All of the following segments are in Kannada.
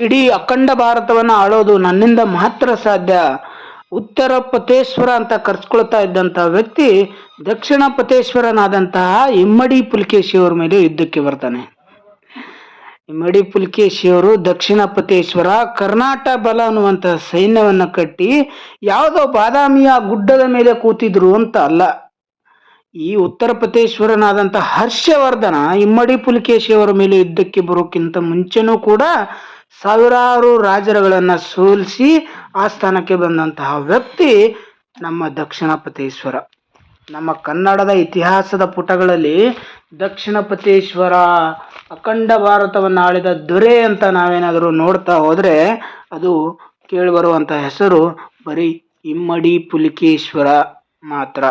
ಇಡೀ ಅಖಂಡ ಭಾರತವನ್ನು ಆಳೋದು ನನ್ನಿಂದ ಮಾತ್ರ ಸಾಧ್ಯ. ಉತ್ತರ ಪತೇಶ್ವರ ಅಂತ ಕರ್ಸ್ಕೊಳ್ತಾ ಇದ್ದಂತಹ ವ್ಯಕ್ತಿ ದಕ್ಷಿಣ ಪತೇಶ್ವರನಾದಂತಹ ಇಮ್ಮಡಿ ಪುಲಿಕೇಶಿ ಅವರ ಮೇಲೆ ಯುದ್ಧಕ್ಕೆ ಬರ್ತಾನೆ. ಇಮ್ಮಡಿ ಪುಲಿಕೇಶಿ ಅವರು ದಕ್ಷಿಣ ಪತೇಶ್ವರ ಕರ್ನಾಟ ಬಲ ಅನ್ನುವಂತಹ ಸೈನ್ಯವನ್ನ ಕಟ್ಟಿ ಯಾವುದೋ ಬಾದಾಮಿಯ ಗುಡ್ಡದ ಮೇಲೆ ಕೂತಿದ್ರು ಅಂತ ಅಲ್ಲ. ಈ ಉತ್ತರ ಹರ್ಷವರ್ಧನ ಇಮ್ಮಡಿ ಪುಲಿಕೇಶಿ ಅವರ ಮೇಲೆ ಯುದ್ಧಕ್ಕೆ ಬರೋಕ್ಕಿಂತ ಮುಂಚೆನೂ ಕೂಡ ಸಾವಿರಾರು ರಾಜರುಗಳನ್ನು ಸೋಲಿಸಿ ಆ ಸ್ಥಾನಕ್ಕೆ ಬಂದಂತಹ ವ್ಯಕ್ತಿ ನಮ್ಮ ದಕ್ಷಿಣಪತೇಶ್ವರ ನಮ್ಮ ಕನ್ನಡದ ಇತಿಹಾಸದ ಪುಟಗಳಲ್ಲಿ ದಕ್ಷಿಣ ಪತೇಶ್ವರ ಅಖಂಡ ಭಾರತವನ್ನು ಆಳಿದ ದೊರೆ ಅಂತ ನಾವೇನಾದರೂ ನೋಡ್ತಾ ಹೋದರೆ ಅದು ಕೇಳಿಬರುವಂಥ ಹೆಸರು ಬರೀ ಇಮ್ಮಡಿ ಪುಲಿಕೇಶ್ವರ ಮಾತ್ರ.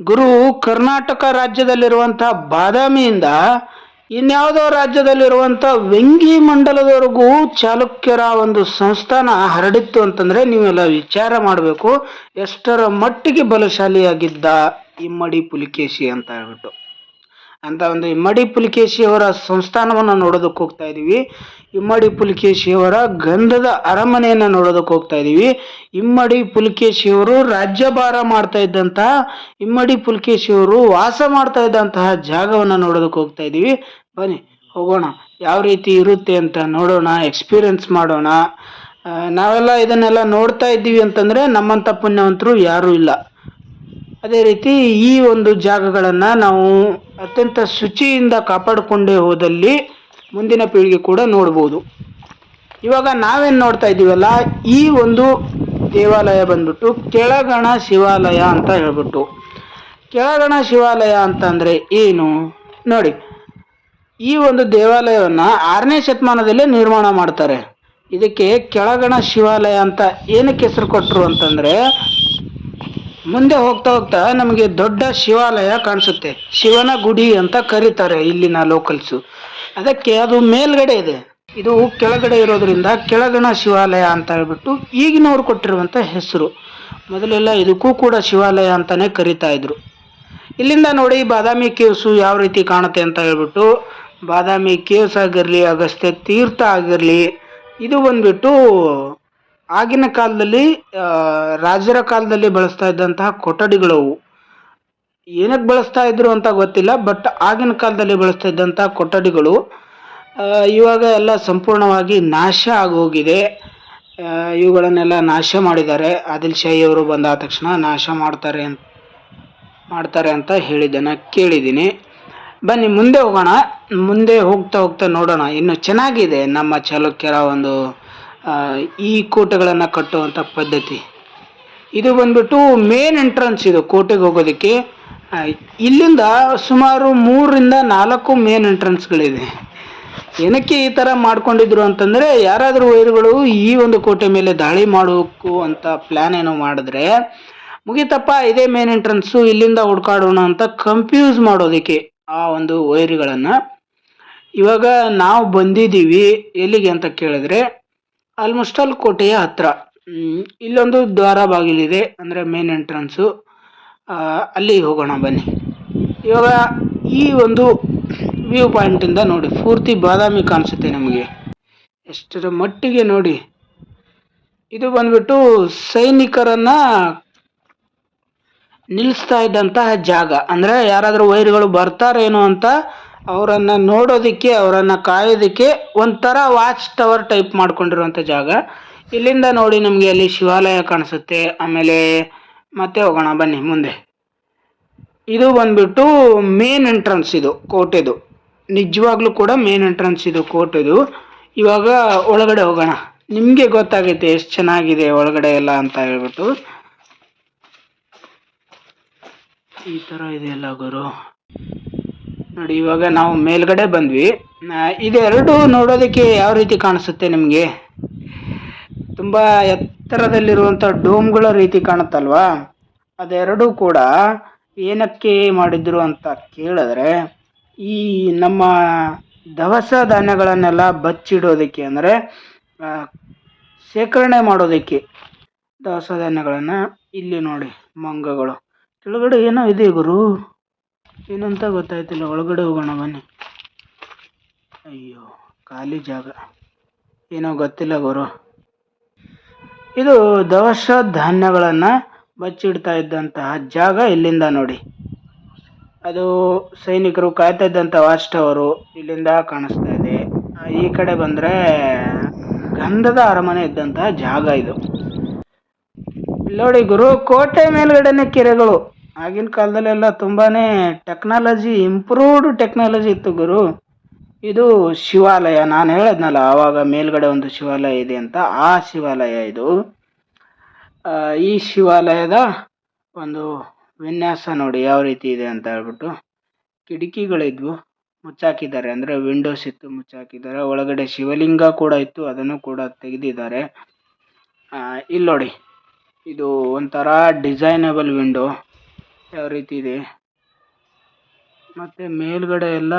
ಗುರು ಕರ್ನಾಟಕ ರಾಜ್ಯದಲ್ಲಿರುವಂಥ ಬಾದಾಮಿಯಿಂದ ಇನ್ಯಾವುದೋ ರಾಜ್ಯದಲ್ಲಿರುವಂಥ ವೆಂಗಿ ಮಂಡಲದವರೆಗೂ ಚಾಲುಕ್ಯರ ಒಂದು ಸಂಸ್ಥಾನ ಹರಡಿತ್ತು ಅಂತಂದ್ರೆ ನೀವೆಲ್ಲ ವಿಚಾರ ಮಾಡಬೇಕು. ಎಷ್ಟರ ಮಟ್ಟಿಗೆ ಬಲಶಾಲಿಯಾಗಿದ್ದ ಇಮ್ಮಡಿ ಪುಲಿಕೇಶಿ ಅಂತ ಹೇಳ್ಬಿಟ್ಟು. ಅಂತ ಒಂದು ಇಮ್ಮಡಿ ಪುಲಿಕೇಶಿ ಅವರ ಸಂಸ್ಥಾನವನ್ನು ನೋಡೋದಕ್ಕೆ ಹೋಗ್ತಾ ಇದ್ದೀವಿ ಇಮ್ಮಡಿ ಪುಲಿಕೇಶಿಯವರ ಗಂಧದ ಅರಮನೆಯನ್ನು ನೋಡೋದಕ್ಕೆ ಹೋಗ್ತಾ ಇದ್ದೀವಿ ಇಮ್ಮಡಿ ಪುಲಿಕೇಶಿಯವರು ರಾಜ್ಯಭಾರ ಮಾಡ್ತಾ ಇದ್ದಂತಹ ಇಮ್ಮಡಿ ಪುಲಿಕೇಶಿಯವರು ವಾಸ ಮಾಡ್ತಾ ಇದ್ದಂತಹ ಜಾಗವನ್ನು ನೋಡೋದಕ್ಕೆ ಹೋಗ್ತಾ ಇದ್ದೀವಿ ಬನ್ನಿ, ಹೋಗೋಣ. ಯಾವ ರೀತಿ ಇರುತ್ತೆ ಅಂತ ನೋಡೋಣ ಎಕ್ಸ್ಪೀರಿಯನ್ಸ್ ಮಾಡೋಣ. ನಾವೆಲ್ಲ ಇದನ್ನೆಲ್ಲ ನೋಡ್ತಾ ಇದ್ದೀವಿ ಅಂತಂದ್ರೆ ನಮ್ಮಂಥ ಪುಣ್ಯವಂತರು ಯಾರೂ ಇಲ್ಲ. ಅದೇ ರೀತಿ ಈ ಒಂದು ಜಾಗಗಳನ್ನು ನಾವು ಅತ್ಯಂತ ಶುಚಿಯಿಂದ ಕಾಪಾಡಿಕೊಂಡೇ ಹೋದಲ್ಲಿ ಮುಂದಿನ ಪೀಳಿಗೆ ಕೂಡ ನೋಡ್ಬೋದು. ಇವಾಗ ನಾವೇನು ನೋಡ್ತಾ ಇದ್ದೀವಲ್ಲ, ಈ ಒಂದು ದೇವಾಲಯ ಬಂದ್ಬಿಟ್ಟು ಕೆಳಗಣ ಶಿವಾಲಯ ಅಂತ ಹೇಳ್ಬಿಟ್ಟು. ಕೆಳಗಣ ಶಿವಾಲಯ ಅಂತಂದ್ರೆ ಏನು? ನೋಡಿ, ಈ ಒಂದು ದೇವಾಲಯವನ್ನ ಆರನೇ ಶತಮಾನದಲ್ಲೇ ನಿರ್ಮಾಣ ಮಾಡ್ತಾರೆ. ಇದಕ್ಕೆ ಕೆಳಗಣ ಶಿವಾಲಯ ಅಂತ ಏನಕ್ಕೆ ಹೆಸರು ಕೊಟ್ಟರು ಅಂತಂದ್ರೆ, ಮುಂದೆ ಹೋಗ್ತಾ ಹೋಗ್ತಾ ನಮಗೆ ದೊಡ್ಡ ಶಿವಾಲಯ ಕಾಣಿಸುತ್ತೆ. ಶಿವನ ಗುಡಿ ಅಂತ ಕರೀತಾರೆ ಇಲ್ಲಿನ ಲೋಕಲ್ಸು ಅದಕ್ಕೆ ಅದು ಮೇಲ್ಗಡೆ ಇದೆ. ಇದು ಕೆಳಗಡೆ ಇರೋದ್ರಿಂದ ಕೆಳಗಣ ಶಿವಾಲಯ ಅಂತ ಹೇಳ್ಬಿಟ್ಟು ಈಗಿನವ್ರು ಕೊಟ್ಟಿರುವಂಥ ಹೆಸರು. ಮೊದಲೆಲ್ಲ ಇದಕ್ಕೂ ಕೂಡ ಶಿವಾಲಯ ಅಂತಾನೆ ಕರಿತಾ ಇದ್ರು. ಇಲ್ಲಿಂದ ನೋಡಿ ಬಾದಾಮಿ ಕೇವ್ಸು ಯಾವ ರೀತಿ ಕಾಣುತ್ತೆ ಅಂತ ಹೇಳ್ಬಿಟ್ಟು ಬಾದಾಮಿ ಕೇವ್ಸ್ ಆಗಿರಲಿ, ಅಗಸ್ತ್ಯ ತೀರ್ಥ ಆಗಿರಲಿ, ಇದು ಬಂದ್ಬಿಟ್ಟು ಆಗಿನ ಕಾಲದಲ್ಲಿ ರಾಜರ ಕಾಲದಲ್ಲಿ ಬಳಸ್ತಾ ಇದ್ದಂತಹ ಕೊಠಡಿಗಳವು. ಏನಕ್ಕೆ ಬಳಸ್ತಾ ಇದ್ರು ಅಂತ ಗೊತ್ತಿಲ್ಲ ಬಟ್ ಆಗಿನ ಕಾಲದಲ್ಲಿ ಬಳಸ್ತಾ ಇದ್ದಂಥ ಕೊಠಡಿಗಳು ಇವಾಗ ಎಲ್ಲ ಸಂಪೂರ್ಣವಾಗಿ ನಾಶ ಆಗೋಗಿದೆ. ಇವುಗಳನ್ನೆಲ್ಲ ನಾಶ ಮಾಡಿದ್ದಾರೆ. ಆದಿಲ್ ಶಾಹಿಯವರು ಬಂದಾದ ತಕ್ಷಣ ನಾಶ ಮಾಡ್ತಾರೆ ಅಂತ ಮಾಡ್ತಾರೆ ಅಂತ ಹೇಳಿದ್ದನ್ನು ಕೇಳಿದ್ದೀನಿ. ಬನ್ನಿ, ಮುಂದೆ ಹೋಗೋಣ. ಮುಂದೆ ಹೋಗ್ತಾ ಹೋಗ್ತಾ ನೋಡೋಣ. ಇನ್ನು ಚೆನ್ನಾಗಿದೆ ನಮ್ಮ ಚಾಲುಕ್ಯರ ಒಂದು ಈ ಕೋಟೆಗಳನ್ನು ಕಟ್ಟುವಂಥ ಪದ್ಧತಿ. ಇದು ಬಂದ್ಬಿಟ್ಟು ಮೇನ್ ಎಂಟ್ರೆನ್ಸ್ ಇದು ಕೋಟೆಗೆ ಹೋಗೋದಕ್ಕೆ. ಇಲ್ಲಿಂದ ಸುಮಾರು ಮೂರರಿಂದ ನಾಲ್ಕು ಮೇನ್ ಎಂಟ್ರೆನ್ಸ್ಗಳಿದೆ ಏನಕ್ಕೆ ಈ ಥರ ಮಾಡ್ಕೊಂಡಿದ್ರು ಅಂತಂದರೆ, ಯಾರಾದರೂ ವೈರುಗಳು ಈ ಒಂದು ಕೋಟೆ ಮೇಲೆ ದಾಳಿ ಮಾಡೋಕ್ಕೂ ಅಂತ ಪ್ಲ್ಯಾನ್ ಏನೋ ಮಾಡಿದ್ರೆ, ಮುಗಿತಪ್ಪ, ಇದೇ ಮೇನ್ ಎಂಟ್ರೆನ್ಸು ಇಲ್ಲಿಂದ ಹುಡ್ಕಾಡೋಣ ಅಂತ ಕನ್ಫ್ಯೂಸ್ ಮಾಡೋದಕ್ಕೆ ಆ ಒಂದು ವೈರ್ಗಳನ್ನು. ಇವಾಗ ನಾವು ಬಂದಿದ್ದೀವಿ, ಎಲ್ಲಿಗೆ ಅಂತ ಕೇಳಿದ್ರೆ ಆಲ್ಮೋಸ್ಟ್ ಆಲ್ ಕೋಟೆಯ ಹತ್ರ. ಇಲ್ಲೊಂದು ದ್ವಾರ ಬಾಗಿಲಿದೆ, ಅಂದರೆ ಮೇನ್ ಎಂಟ್ರನ್ಸು ಅಲ್ಲಿ ಹೋಗೋಣ ಬನ್ನಿ. ಇವಾಗ ಈ ಒಂದು ವ್ಯೂ ಪಾಯಿಂಟಿಂದ ನೋಡಿ, ಪೂರ್ತಿ ಬಾದಾಮಿ ಕಾಣಿಸುತ್ತೆ ನಮಗೆ. ಎಷ್ಟರ ಮಟ್ಟಿಗೆ ನೋಡಿ. ಇದು ಬಂದ್ಬಿಟ್ಟು ಸೈನಿಕರನ್ನು ನಿಲ್ಲಿಸ್ತಾ ಇದ್ದಂತಹ ಜಾಗ. ಅಂದರೆ ಯಾರಾದರೂ ವೈರ್ಗಳು ಬರ್ತಾರೇನೋ ಅಂತ ಅವರನ್ನು ನೋಡೋದಕ್ಕೆ, ಅವರನ್ನು ಕಾಯೋದಕ್ಕೆ ಒಂಥರ ವಾಚ್ ಟವರ್ ಟೈಪ್ ಮಾಡ್ಕೊಂಡಿರುವಂಥ ಜಾಗ. ಇಲ್ಲಿಂದ ನೋಡಿ ನಮಗೆ ಅಲ್ಲಿ ಶಿವಾಲಯ ಕಾಣಿಸುತ್ತೆ, ಆಮೇಲೆ ಮತ್ತೆ ಹೋಗೋಣ, ಬನ್ನಿ ಮುಂದೆ. ಇದು ಬಂದ್ಬಿಟ್ಟು ಮೇನ್ ಎಂಟ್ರನ್ಸ್ ಇದು ಕೋಟೆದು ನಿಜವಾಗ್ಲೂ ಕೂಡ ಮೇನ್ ಎಂಟ್ರನ್ಸ್ ಇದು ಕೋಟೆದು ಇವಾಗ ಒಳಗಡೆ ಹೋಗೋಣ. ನಿಮಗೆ ಗೊತ್ತಾಗೈತೆ ಎಷ್ಟು ಚೆನ್ನಾಗಿದೆ ಒಳಗಡೆ ಎಲ್ಲ ಅಂತ ಹೇಳ್ಬಿಟ್ಟು. ಈ ಥರ ಇದೆಯಲ್ಲ ಗುರು. ನೋಡಿ, ಇವಾಗ ನಾವು ಮೇಲ್ಗಡೆ ಬಂದ್ವಿ. ಇದೆರಡು ನೋಡೋದಕ್ಕೆ ಯಾವ ರೀತಿ ಕಾಣಿಸುತ್ತೆ ನಿಮಗೆ? ತುಂಬ ಎತ್ತರದಲ್ಲಿರುವಂಥ ಡೋಮ್ಗಳ ರೀತಿ ಕಾಣುತ್ತಲ್ವಾ? ಅದೆರಡೂ ಕೂಡ ಏನಕ್ಕೆ ಮಾಡಿದ್ರು ಅಂತ ಕೇಳಿದ್ರೆ, ಈ ನಮ್ಮ ದವಸ ಧಾನ್ಯಗಳನ್ನೆಲ್ಲ ಬಚ್ಚಿಡೋದಕ್ಕೆ ಅಂದರೆ ಶೇಖರಣೆ ಮಾಡೋದಕ್ಕೆ ದವಸ ಧಾನ್ಯಗಳನ್ನು ಇಲ್ಲಿ ನೋಡಿ ಮಂಗಗಳು. ಕೆಳಗಡೆ ಏನೋ ಇದೆ ಗುರು. ಏನಂತ ಗೊತ್ತಾಯ್ತಿಲ್ಲ. ಒಳಗಡೆ ಹೋಗೋಣ ಬನ್ನಿ. ಅಯ್ಯೋ, ಖಾಲಿ ಜಾಗ. ಏನೋ ಗೊತ್ತಿಲ್ಲ ಗುರು. ಇದು ದವಸ ಧಾನ್ಯಗಳನ್ನು ಬಚ್ಚಿಡ್ತಾ ಇದ್ದಂತಹ ಜಾಗ ಇಲ್ಲಿಂದ ನೋಡಿ. ಅದು ಸೈನಿಕರು ಕಾಯ್ತಾ ಇದ್ದಂಥ ವಾಚ್ ಟವರು ಇಲ್ಲಿಂದ ಕಾಣಿಸ್ತಾ ಇದೆ. ಈ ಕಡೆ ಬಂದರೆ ಗಂಧದ ಅರಮನೆ ಇದ್ದಂತಹ ಜಾಗ ಇದು. ನೋಡಿ ಗುರು, ಕೋಟೆ ಮೇಲ್ಗಡೆನೆ ಕೆರೆಗಳು. ಆಗಿನ ಕಾಲದಲ್ಲೆಲ್ಲ ತುಂಬಾನೇ ಟೆಕ್ನಾಲಜಿ, ಇಂಪ್ರೂವ್ಡ್ ಟೆಕ್ನಾಲಜಿ ಇತ್ತು ಗುರು. ಇದು ಶಿವಾಲಯ. ನಾನು ಹೇಳದ್ನಲ್ಲ, ಆವಾಗ ಮೇಲ್ಗಡೆ ಒಂದು ಶಿವಾಲಯ ಇದೆ ಅಂತ. ಆ ಶಿವಾಲಯ ಇದು. ಈ ಶಿವಾಲಯದ ಒಂದು ವಿನ್ಯಾಸ ನೋಡಿ, ಯಾವ ರೀತಿ ಇದೆ ಅಂತ ಹೇಳ್ಬಿಟ್ಟು. ಕಿಟಕಿಗಳಿದ್ವು, ಮುಚ್ಚಾಕಿದ್ದಾರೆ. ಅಂದರೆ ವಿಂಡೋಸ್ ಇತ್ತು ಮುಚ್ಚಾಕಿದ್ದಾರೆ. ಒಳಗಡೆ ಶಿವಲಿಂಗ ಕೂಡ ಇತ್ತು, ಅದನ್ನು ಕೂಡ ತೆಗೆದಿದ್ದಾರೆ. ಇಲ್ಲಿ ನೋಡಿ. ಇದು ಒಂಥರ ಡಿಸೈನಬಲ್ ವಿಂಡೋ, ಯಾವ ರೀತಿ ಇದೆ. ಮತ್ತು ಮೇಲ್ಗಡೆ ಎಲ್ಲ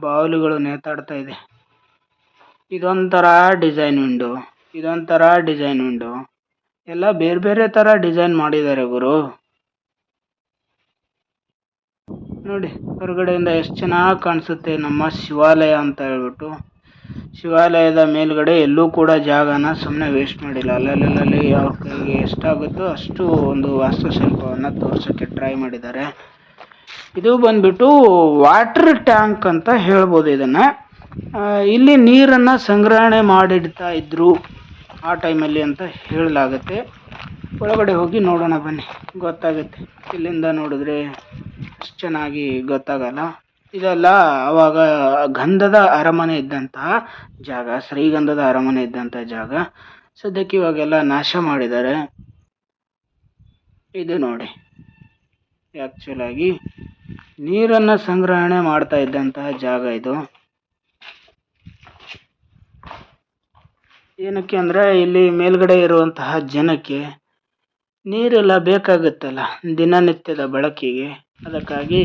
ಬಾವಲಿಗಳು ನೇತಾಡ್ತಾ ಇದೆ. ಇದೊಂಥರ ಡಿಸೈನ್ ವಿಂಡೋ, ಇದೊಂಥರ ಡಿಸೈನ್ ವಿಂಡೋ. ಎಲ್ಲ ಬೇರೆ ಬೇರೆ ಥರ ಡಿಸೈನ್ ಮಾಡಿದ್ದಾರೆ ಗುರು. ನೋಡಿ, ಹೊರಗಡೆಯಿಂದ ಎಷ್ಟು ಚೆನ್ನಾಗಿ ಕಾಣಿಸುತ್ತೆ ನಮ್ಮ ಶಿವಾಲಯ ಅಂತ ಹೇಳ್ಬಿಟ್ಟು. ಶಿವಾಲಯದ ಮೇಲ್ಗಡೆ ಎಲ್ಲೂ ಕೂಡ ಜಾಗನ ಸುಮ್ಮನೆ ವೇಸ್ಟ್ ಮಾಡಿಲ್ಲ. ಅಲ್ಲಲ್ಲಿ ಅವ್ರ ಕೈಗೆ ಎಷ್ಟಾಗುತ್ತೋ ಅಷ್ಟು ಒಂದು ವಾಸ್ತುಶಿಲ್ಪವನ್ನು ತೋರಿಸೋಕ್ಕೆ ಟ್ರೈ ಮಾಡಿದ್ದಾರೆ. ಇದು ಬಂದ್ಬಿಟ್ಟು ವಾಟರ್ ಟ್ಯಾಂಕ್ ಅಂತ ಹೇಳ್ಬೋದು ಇದನ್ನು. ಇಲ್ಲಿ ನೀರನ್ನು ಸಂಗ್ರಹಣೆ ಮಾಡಿಡ್ತಾ ಇದ್ರು ಆ ಟೈಮಲ್ಲಿ ಅಂತ ಹೇಳಲಾಗುತ್ತೆ. ಒಳಗಡೆ ಹೋಗಿ ನೋಡೋಣ ಬನ್ನಿ. ಗೊತ್ತಾಗುತ್ತೆ. ಇಲ್ಲಿಂದ ನೋಡಿದ್ರೆ ಅಷ್ಟು ಚೆನ್ನಾಗಿ ಗೊತ್ತಾಗಲ್ಲ. ಇದೆಲ್ಲ ಅವಾಗ ಗಂಧದ ಅರಮನೆ ಇದ್ದಂತಹ ಜಾಗ, ಶ್ರೀಗಂಧದ ಅರಮನೆ ಇದ್ದಂಥ ಜಾಗ. ಸದ್ಯಕ್ಕೆ ಇವಾಗೆಲ್ಲ ನಾಶ ಮಾಡಿದ್ದಾರೆ. ಇದು ನೋಡಿ. ಆ್ಯಕ್ಚುಲ್ ಆಗಿ ನೀರನ್ನು ಸಂಗ್ರಹಣೆ ಮಾಡ್ತಾ ಇದ್ದಂತಹ ಜಾಗ ಇದು. ಏನಕ್ಕೆ ಅಂದರೆ ಇಲ್ಲಿ ಮೇಲ್ಗಡೆ ಇರುವಂತಹ ಜನಕ್ಕೆ ನೀರೆಲ್ಲ ಬೇಕಾಗುತ್ತಲ್ಲ, ದಿನನಿತ್ಯದ ಬಳಕೆಗೆ. ಅದಕ್ಕಾಗಿ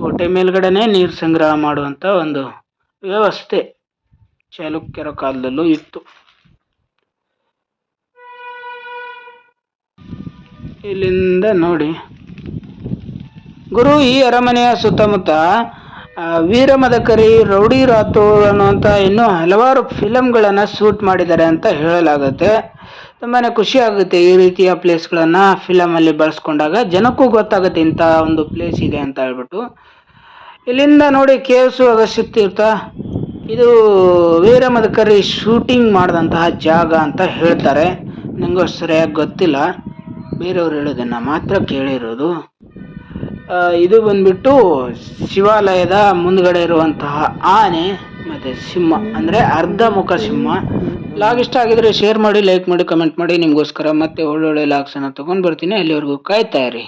ಕೋಟೆ ಮೇಲ್ಗಡೆನೇ ನೀರು ಸಂಗ್ರಹ ಮಾಡುವಂಥ ಒಂದು ವ್ಯವಸ್ಥೆ ಚಾಲುಕ್ಯರ ಕಾಲದಲ್ಲೂ ಇತ್ತು. ಇಲ್ಲಿಂದ ನೋಡಿ. ಗುರು, ಈ ಅರಮನೆಯ ಸುತ್ತಮುತ್ತ ವೀರಮದಕರಿ, ರೌಡಿ ರಾಥೋಡ್ ಅನ್ನುವಂಥ ಇನ್ನೂ ಹಲವಾರು ಫಿಲಮ್ಗಳನ್ನು ಶೂಟ್ ಮಾಡಿದ್ದಾರೆ ಅಂತ ಹೇಳಲಾಗುತ್ತೆ. ತುಂಬಾ ಖುಷಿ ಆಗುತ್ತೆ ಈ ರೀತಿಯ ಪ್ಲೇಸ್ಗಳನ್ನು ಫಿಲಮಲ್ಲಿ ಬಳಸ್ಕೊಂಡಾಗ. ಜನಕ್ಕೂ ಗೊತ್ತಾಗುತ್ತೆ ಇಂಥ ಒಂದು ಪ್ಲೇಸ್ ಇದೆ ಅಂತ ಹೇಳ್ಬಿಟ್ಟು. ಇಲ್ಲಿಂದ ನೋಡಿ ಕೆ ಎಸ್ ಅಗಸ್ತೀರ್ಥ ತೀರ್ಥ ಇದು ವೀರಮದಕರಿ ಶೂಟಿಂಗ್ ಮಾಡಿದಂತಹ ಜಾಗ ಅಂತ ಹೇಳ್ತಾರೆ. ನನಗೂ ಸರಿಯಾಗಿ ಗೊತ್ತಿಲ್ಲ. ಬೇರೆಯವ್ರು ಹೇಳೋದನ್ನು ಮಾತ್ರ ಕೇಳಿರೋದು. ಇದು ಬಂದ್ಬಿಟ್ಟು ಶಿವಾಲಯದ ಮುಂದ್ಗಡೆ ಇರುವಂತಹ ಆನೆ ಮತ್ತೆ ಸಿಂಹ, ಅಂದ್ರೆ ಅರ್ಧ ಮುಖ ಸಿಂಹ. ಲಾಗ್ ಇಷ್ಟ ಆಗಿದ್ರೆ ಶೇರ್ ಮಾಡಿ ಲೈಕ್ ಮಾಡಿ ಕಮೆಂಟ್ ಮಾಡಿ. ನಿಮಗೋಸ್ಕರ ಮತ್ತೆ ಒಳ್ಳೊಳ್ಳೆ ಲಾಗ್ಸನ್ನು ತಗೊಂಡ್ ಬರ್ತೀನಿ. ಅಲ್ಲಿವರೆಗೂ ಕಾಯ್ತಾ ಇರಿ.